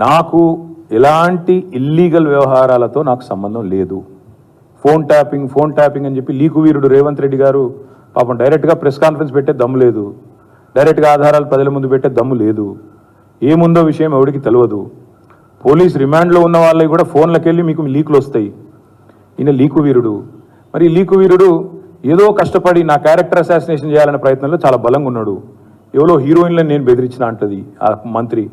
నాకు ఎలాంటి ఇల్లీగల్ వ్యవహారాలతో నాకు సంబంధం లేదు. ఫోన్ ట్యాపింగ్ ఫోన్ ట్యాపింగ్ అని చెప్పి లీకు వీరుడు రేవంత్ రెడ్డి గారు పాపం డైరెక్ట్గా ప్రెస్ కాన్ఫరెన్స్ పెట్టే దమ్ము లేదు. డైరెక్ట్గా ఆధారాలు ప్రజల ముందు పెట్టే దమ్ము లేదు. ఏముందో విషయం ఎవడికి తెలియదు పోలీస్ రిమాండ్లో ఉన్న వాళ్ళకి కూడా ఫోన్లకు వెళ్ళి మీకు లీకులు వస్తాయి. ఈయన లీకు వీరుడు. మరి లీకు వీరుడు ఏదో కష్టపడి నా క్యారెక్టర్ అసాసినేషన్ చేయాలనే ప్రయత్నంలో చాలా బలంగా ఉన్నాడు. ఎవరో హీరోయిన్లను నేను బెదిరించిన అంటది ఆ మంత్రి.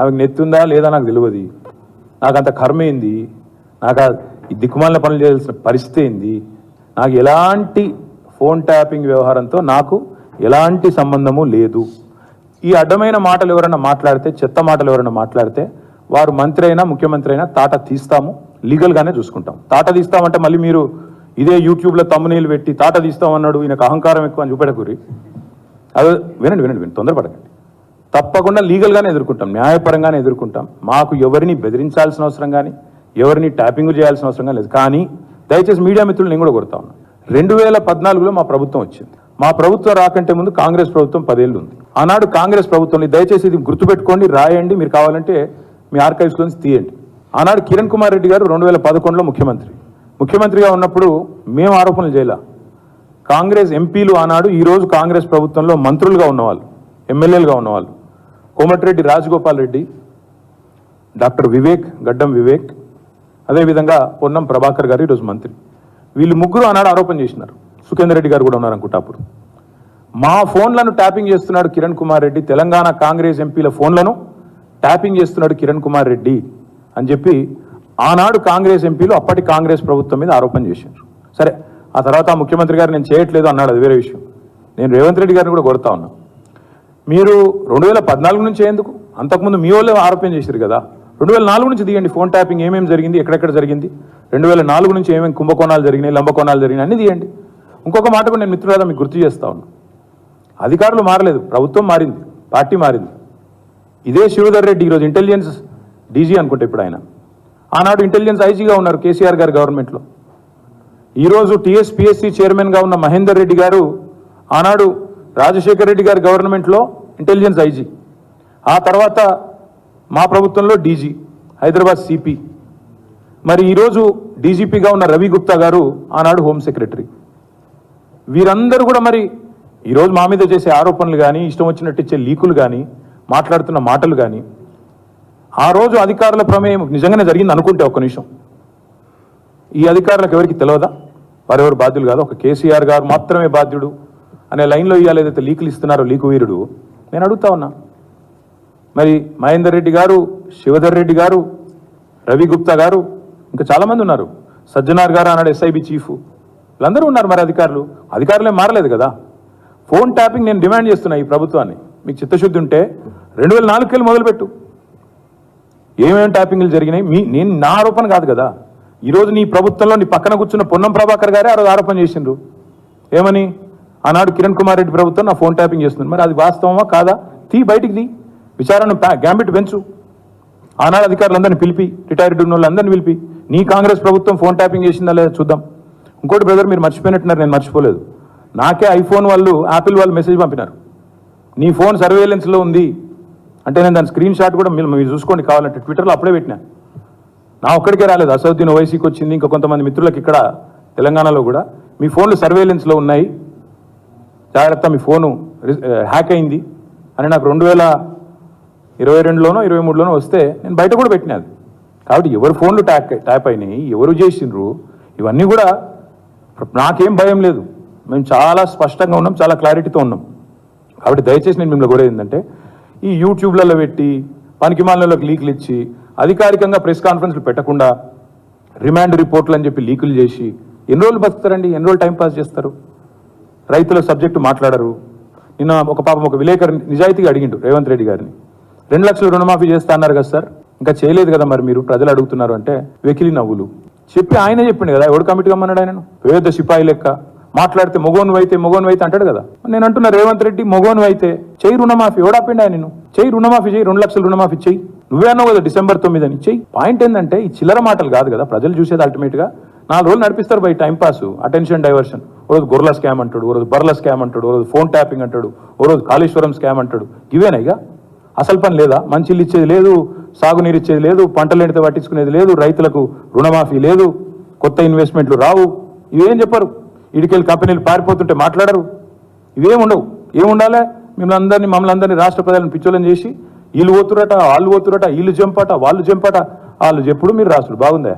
ఆమెకు నెత్తుందా లేదా నాకు తెలియదు నాకు అంత కర్మ ఏంది? నాకు ఈ దిక్కుమాలిన పనులు చేయాల్సిన పరిస్థితి ఏంది? నాకు ఎలాంటి ఫోన్ ట్యాపింగ్ వ్యవహారంతో నాకు ఎలాంటి సంబంధము లేదు. ఈ అడ్డమైన మాటలు ఎవరైనా మాట్లాడితే చెత్త మాటలు ఎవరైనా మాట్లాడితే వారు మంత్రి అయినా ముఖ్యమంత్రి అయినా తాట తీస్తాము లీగల్గానే చూసుకుంటాం. తాట తీస్తామంటే మళ్ళీ మీరు ఇదే యూట్యూబ్లో తమ్మునీళ్ళు పెట్టి తాట తీస్తామన్నాడు ఈయనకు అహంకారం ఎక్కువ అని చూపెడకూరి అదే వినండి వినండి వినండి తొందరపడకండి. తప్పకుండా లీగల్గానే ఎదుర్కొంటాం న్యాయపరంగానే ఎదుర్కొంటాం. మాకు ఎవరిని బెదిరించాల్సిన అవసరం కానీ ఎవరిని ట్యాపింగ్ చేయాల్సిన అవసరం కానీ లేదు. కానీ దయచేసి మీడియా మిత్రులు నేను కూడా కొడతా ఉన్నాను రెండు వేల పద్నాలుగులో మా ప్రభుత్వం వచ్చింది. మా ప్రభుత్వం రాకంటే ముందు కాంగ్రెస్ ప్రభుత్వం పదేళ్ళు ఉంది ఆనాడు కాంగ్రెస్ ప్రభుత్వం దయచేసి ఇది గుర్తుపెట్టుకోండి రాయండి. మీరు కావాలంటే మీ ఆర్కైవ్స్లో నుంచి తీయండి. ఆనాడు కిరణ్ కుమార్ రెడ్డి గారు రెండు వేల పదకొండులో ముఖ్యమంత్రి. ముఖ్యమంత్రిగా ఉన్నప్పుడు మేము ఆరోపణలు చేయలే. కాంగ్రెస్ ఎంపీలు ఆనాడు ఈరోజు కాంగ్రెస్ ప్రభుత్వంలో మంత్రులుగా ఉన్నవాళ్ళు ఎమ్మెల్యేలుగా ఉన్నవాళ్ళు. కోమటిరెడ్డి రాజగోపాల్ రెడ్డి డాక్టర్ వివేక్ గడ్డం వివేక్ అదేవిధంగా పొన్నం ప్రభాకర్ గారు ఈరోజు మంత్రి. వీళ్ళు ముగ్గురు ఆనాడు ఆరోపణ చేసినారు. సుఖేందర్ రెడ్డి గారు కూడా ఉన్నారు అనుకుంటా అప్పుడు. మా ఫోన్లను ట్యాపింగ్ చేస్తున్నాడు కిరణ్ కుమార్ రెడ్డి. తెలంగాణ కాంగ్రెస్ ఎంపీల ఫోన్లను ట్యాపింగ్ చేస్తున్నాడు కిరణ్ కుమార్ రెడ్డి అని చెప్పి ఆనాడు కాంగ్రెస్ ఎంపీలు అప్పటి కాంగ్రెస్ ప్రభుత్వం మీద ఆరోపణ చేశారు సరే ఆ తర్వాత ముఖ్యమంత్రి గారు నేను చేయట్లేదు అన్నాడు అది వేరే విషయం. నేను రేవంత్ రెడ్డి గారిని కూడా కొడతా ఉన్నాను మీరు రెండు వేల పద్నాలుగు నుంచి ఎందుకు అంతకుముందు మీ వాళ్ళే ఆరోపణ చేశారు కదా. రెండు వేల నాలుగు నుంచి తీయండి ఫోన్ ట్యాపింగ్ ఏమేమి జరిగింది ఎక్కడెక్కడ జరిగింది. రెండు వేల నాలుగు నుంచి ఏమేమి కుంభకోణాలు జరిగినాయి లంబకోణాలు జరిగినాయి అన్నీ తీయండి. ఇంకొక మాట కూడా నేను మిత్రులారా మీకు గుర్తు చేస్తా ఉన్నా. అధికారులు మారలేదు ప్రభుత్వం మారింది పార్టీ మారింది. ఇదే శివధర్ రెడ్డి ఈరోజు ఇంటెలిజెన్స్ డీజీ అనుకుంటే ఇప్పుడు ఆయన. ఆనాడు ఇంటెలిజెన్స్ ఐజీగా ఉన్నారు కేసీఆర్ గారు గవర్నమెంట్లో ఈరోజు టీఎస్పీఎస్సీ చైర్మన్గా ఉన్న మహేందర్ రెడ్డి గారు ఆనాడు రాజశేఖర్ రెడ్డి గారి గవర్నమెంట్లో ఇంటెలిజెన్స్ ఐజీ. ఆ తర్వాత మా ప్రభుత్వంలో డీజీ హైదరాబాద్ సిపి. మరి ఈరోజు డీజీపీగా ఉన్న రవి గుప్తా గారు ఆనాడు హోమ్ సెక్రటరీ. వీరందరూ కూడా మరి ఈరోజు మా మీద చేసే ఆరోపణలు కానీ ఇష్టం వచ్చినట్టు ఇచ్చే లీకులు కానీ మాట్లాడుతున్న మాటలు కానీ ఆ రోజు అధికారుల ప్రమేయం నిజంగానే జరిగింది అనుకుంటే ఒక్క నిమిషం. ఈ అధికారులకు ఎవరికి తెలియదా వారెవరు బాధ్యులు కాదు. ఒక కేసీఆర్ గారు మాత్రమే బాధ్యుడు. అనే లైన్లో ఇవాళ ఏదైతే లీకులు ఇస్తున్నారో లీకు వీరుడు నేను అడుగుతా ఉన్నా. మరి మహేందర్ రెడ్డి గారు శివధర్ రెడ్డి గారు రవి గుప్తా గారు ఇంకా చాలామంది ఉన్నారు. సజ్జనార్ గారు అన్నాడు ఎస్ఐబి చీఫ్. వీళ్ళందరూ ఉన్నారు మరి అధికారులు. అధికారులే మారలేదు కదా? ఫోన్ ట్యాపింగ్ నేను డిమాండ్ చేస్తున్నా ఈ ప్రభుత్వాన్ని. మీకు చిత్తశుద్ధి ఉంటే రెండు వేల నాలుగుకెళ్ళి మొదలుపెట్టు. ఏమేమి ట్యాపింగ్లు జరిగినాయి? మీ నేను నా ఆరోపణ కాదు కదా. ఈరోజు నీ ప్రభుత్వంలో నీ పక్కన కూర్చున్న పొన్నం ప్రభాకర్ గారే ఆ రోజు ఆరోపణ చేసిండ్రు. ఏమని? ఆనాడు కిరణ్ కుమార్ రెడ్డి ప్రభుత్వం నా ఫోన్ ట్యాపింగ్ చేస్తుంది. మరి అది వాస్తవమా కాదా? తీ బయటికి తీ. విచారణ గ్యాంబిట్ పెంచు. ఆనాడు అధికారులందరినీ పిలిపి రిటైర్డ్ ఉన్న వాళ్ళందరినీ పిలిపి నీ కాంగ్రెస్ ప్రభుత్వం ఫోన్ ట్యాపింగ్ చేసిందా లేదా చూద్దాం. ఇంకోటి బ్రదర్ మీరు మర్చిపోయినట్టున్నారు నేను మర్చిపోలేదు. నాకే ఐఫోన్ వాళ్ళు యాపిల్ వాళ్ళు మెసేజ్ పంపినారు. నీ ఫోన్ సర్వేలెన్స్లో ఉంది. అంటే నేను దాని స్క్రీన్ షాట్ కూడా మీరు మీరు చూసుకోండి కావాలంటే. ట్విట్టర్లో అప్పుడే పెట్టినా. నా ఒక్కడికే రాలేదు. అసౌద్దీన్ ఓవైసీకి వచ్చింది. ఇంకా కొంతమంది మిత్రులకు ఇక్కడ తెలంగాణలో కూడా. మీ ఫోన్లు సర్వేలెన్స్లో ఉన్నాయి. జాగ్రత్త మీ ఫోను హ్యాక్ అయింది అని నాకు రెండు వేల ఇరవై రెండులోనో ఇరవై మూడులోనో వస్తే నేను బయట కూడా పెట్టినది కాబట్టి ఎవరు ఫోన్లు ట్యాక్ ట్యాప్ అయినాయి ఎవరు చేసిండ్రు ఇవన్నీ కూడా నాకేం భయం లేదు. మేము చాలా స్పష్టంగా ఉన్నాం చాలా క్లారిటీతో ఉన్నాం. కాబట్టి దయచేసి నేను మిమ్మల్ని కూడా ఏంటంటే ఈ యూట్యూబ్లలో పెట్టి పనికిమాలలోకి లీకులు ఇచ్చి అధికారికంగా ప్రెస్ కాన్ఫరెన్స్లు పెట్టకుండా రిమాండ్ రిపోర్ట్లు అని చెప్పి లీకులు చేసి ఎన్ని రోజులు బతుకుతారండి? ఎన్ని రోజులు టైం పాస్ చేస్తారు? రైతుల సబ్జెక్టు మాట్లాడరు. నిన్న ఒక పాపం ఒక విలేకరు నిజాయితీగా అడిగిండు రేవంత్ రెడ్డి గారిని. రెండు లక్షలు రుణమాఫీ చేస్తా అన్నారు కదా సార్? ఇంకా చేయలేదు కదా మరి మీరు? ప్రజలు అడుగుతున్నారు అంటే వెకిలి నవ్వులు. చెప్పి ఆయనే చెప్పిండు కదా ఎవడు కమిటీ కమ్మన్నాడు ఆయన పేద సిపాయి లెక్క. మాట్లాడితే మొగోను అయితే మొగోను అయితే అంటాడు కదా. నేను అంటున్నా రేవంత్ రెడ్డి మొగోను అయితే చెయ్యి రుణమాఫీ ఎవడాపిండి ఆయన నేను చెయ్యి రుణమాఫీ చెయ్యి రెండు లక్షలు రుణమాఫీ చెయ్యి. నువ్వే అన్నావు కదా డిసెంబర్ తొమ్మిది అని చెయ్యి. పాయింట్ ఏంటంటే ఈ చిల్లర మాటలు కాదు కదా ప్రజలు చూసేది అల్టిమేట్గా నాలుగు రోజులు నడిపిస్తారు by time pass attention diversion. రోజు గొర్రెల స్కామ్ అంటాడు ఓ రోజు బర్ల స్కామ్ అంటాడు ఓ రోజు ఫోన్ ట్యాపింగ్ అంటాడు ఓ రోజు కాళేశ్వరం స్కామ్ అంటాడు. ఇవేనా ఇక? అసలు పని లేదా? మంచిలు ఇచ్చేది లేదు సాగునీరు ఇచ్చేది లేదు పంటలు ఎండితే పట్టించుకునేది లేదు రైతులకు రుణమాఫీ లేదు కొత్త ఇన్వెస్ట్మెంట్లు రావు. ఇవేం చెప్పరు? ఇడికెళ్ళి కంపెనీలు పారిపోతుంటే మాట్లాడరు. ఇవేం ఉండవు ఏముండాలి? మిమ్మల్ని అందరినీ మమ్మల్ని అందరినీ రాష్ట్ర ప్రజలను పిచ్చోలని చేసి వీళ్ళు పోతురట వాళ్ళు పోతురట వీళ్ళు జంపట వాళ్ళు జంపట వాళ్ళు చెప్పుడు మీరు రాసుడు? బాగుందా?